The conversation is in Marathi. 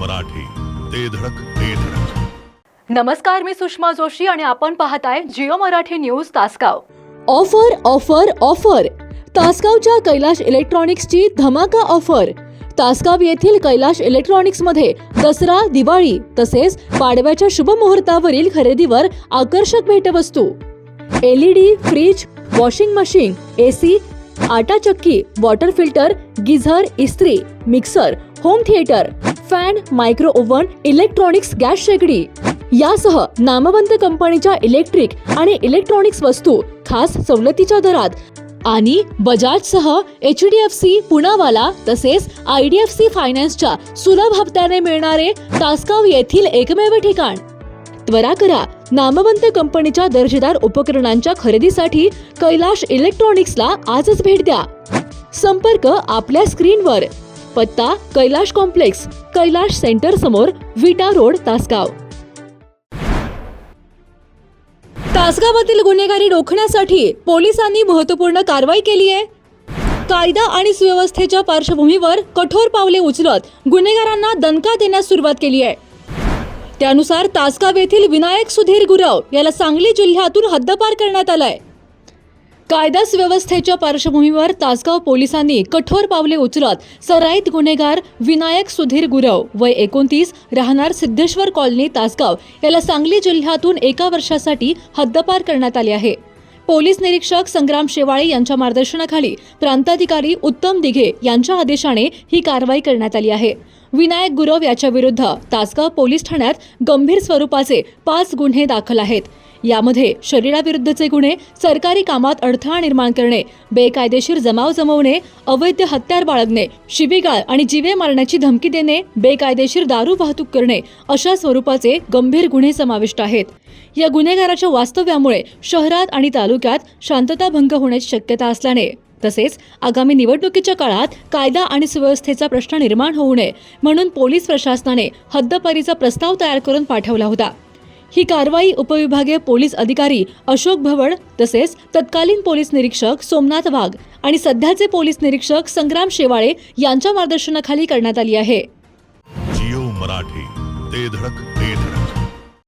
मराठी. ते धडक ते धडक. नमस्कार मी सुषमा जोशी आणि आपण पाहताय Jio Marathi news Tasgaon. Offer offer offer. तासगावच्या Kailash इलेक्ट्रॉनिक्सची धमाका ऑफर. तासगाव येथील कैलाश इलेक्ट्रॉनिक्समध्ये दसरा दिवाळी तसेच पाडव्याच्या शुभमुहूर्तावरील खरेदीवर आकर्षक भेटवस्तू. LED fridge washing machine AC आटा चक्की वॉटर फिल्टर गिझर इस्त्री mixer home theatre. Fan micro oven electronics gas शेगडी. यासह नामवंत कंपनीच्या इलेक्ट्रिक आणि इलेक्ट्रॉनिक्स वस्तू खास सवलतीच्या दरात. आणि बजाज सह H D F C Poonawalla तसेच आय डी एफ सी फायनान्सच्या सुलभ हप्त्याने मिळणारे तासगाव येथील एकमेव ठिकाण. त्वरा करा नामवंत कंपनीच्या दर्जेदार उपकरणांच्या खरेदीसाठी कैलाश इलेक्ट्रॉनिक्सला आजच भेट द्या. संपर्क आपल्या स्क्रीनवर. पत्ता कैलाश कॉम्प्लेक्स कैलाश सेंटर समोर विटा रोड तासगाव. तासगावातील गुन्हेगारी रोखण्यासाठी पोलिसांनी महत्त्वपूर्ण कारवाई केली आहे. कायदा आणि सुव्यवस्थेच्या पार्श्वभूमीवर कठोर पावले उचलत गुन्हेगारांना दणका देण्यास सुरुवात केली आहे. त्यानुसार तासगाव येथील विनायक सुधीर गुरव याला सांगली जिल्ह्यातून हद्दपार करण्यात आलाय. कायदा सुव्यवस्थेच्या पार्श्वभूमीवर तासगाव पोलिसांनी कठोर पावले उचलत सराईत गुन्हेगार विनायक सुधीर गुरव वय एकोणतीस राहणार सिद्धेश्वर कॉलनी तासगाव याला सांगली जिल्ह्यातून एका वर्षासाठी हद्दपार करण्यात आले आहे. पोलीस निरीक्षक संग्राम शेवाळे यांच्या मार्गदर्शनाखाली प्रांताधिकारी उत्तम दिघे यांच्या आदेशाने ही कारवाई करण्यात आली आहे. विनायक गुरव याच्या विरुद्ध तासगाव पोलीस ठाण्यात गंभीर स्वरूपाचे पाच गुन्हे दाखल आहेत. यामध्ये शरीराविरुद्धचे गुन्हे सरकारी कामात अडथळा निर्माण करणे बेकायदेशीर जमाव जमवणे अवैध हत्यार बाळगणे शिबिगाळ आणि जीवे मारण्याची धमकी देणे बेकायदेशीर दारू वाहतूक करणे अशा स्वरूपाचे गंभीर गुन्हे समाविष्ट आहेत. या गुन्हेगाराच्या वास्तव्यामुळे शहरात आणि तालुक्यात शांतता भंग होण्याची शक्यता असल्याने तसेच आगामी निवडणुकीच्या काळात कायदा आणि सुव्यवस्थेचा प्रश्न निर्माण होऊ नये म्हणून पोलीस प्रशासनाने हद्दपारीचा प्रस्ताव तयार करून पाठवला होता. ही कारवाई उपविभागीय पोलीस अधिकारी अशोक भवड तसेच तत्कालीन पोलीस निरीक्षक सोमनाथ वाघ आणि सध्याचे पोलीस निरीक्षक संग्राम शेवाळे यांच्या मार्गदर्शनाखाली करण्यात आली आहे. जिओ मराठी ते धडक ते धडक.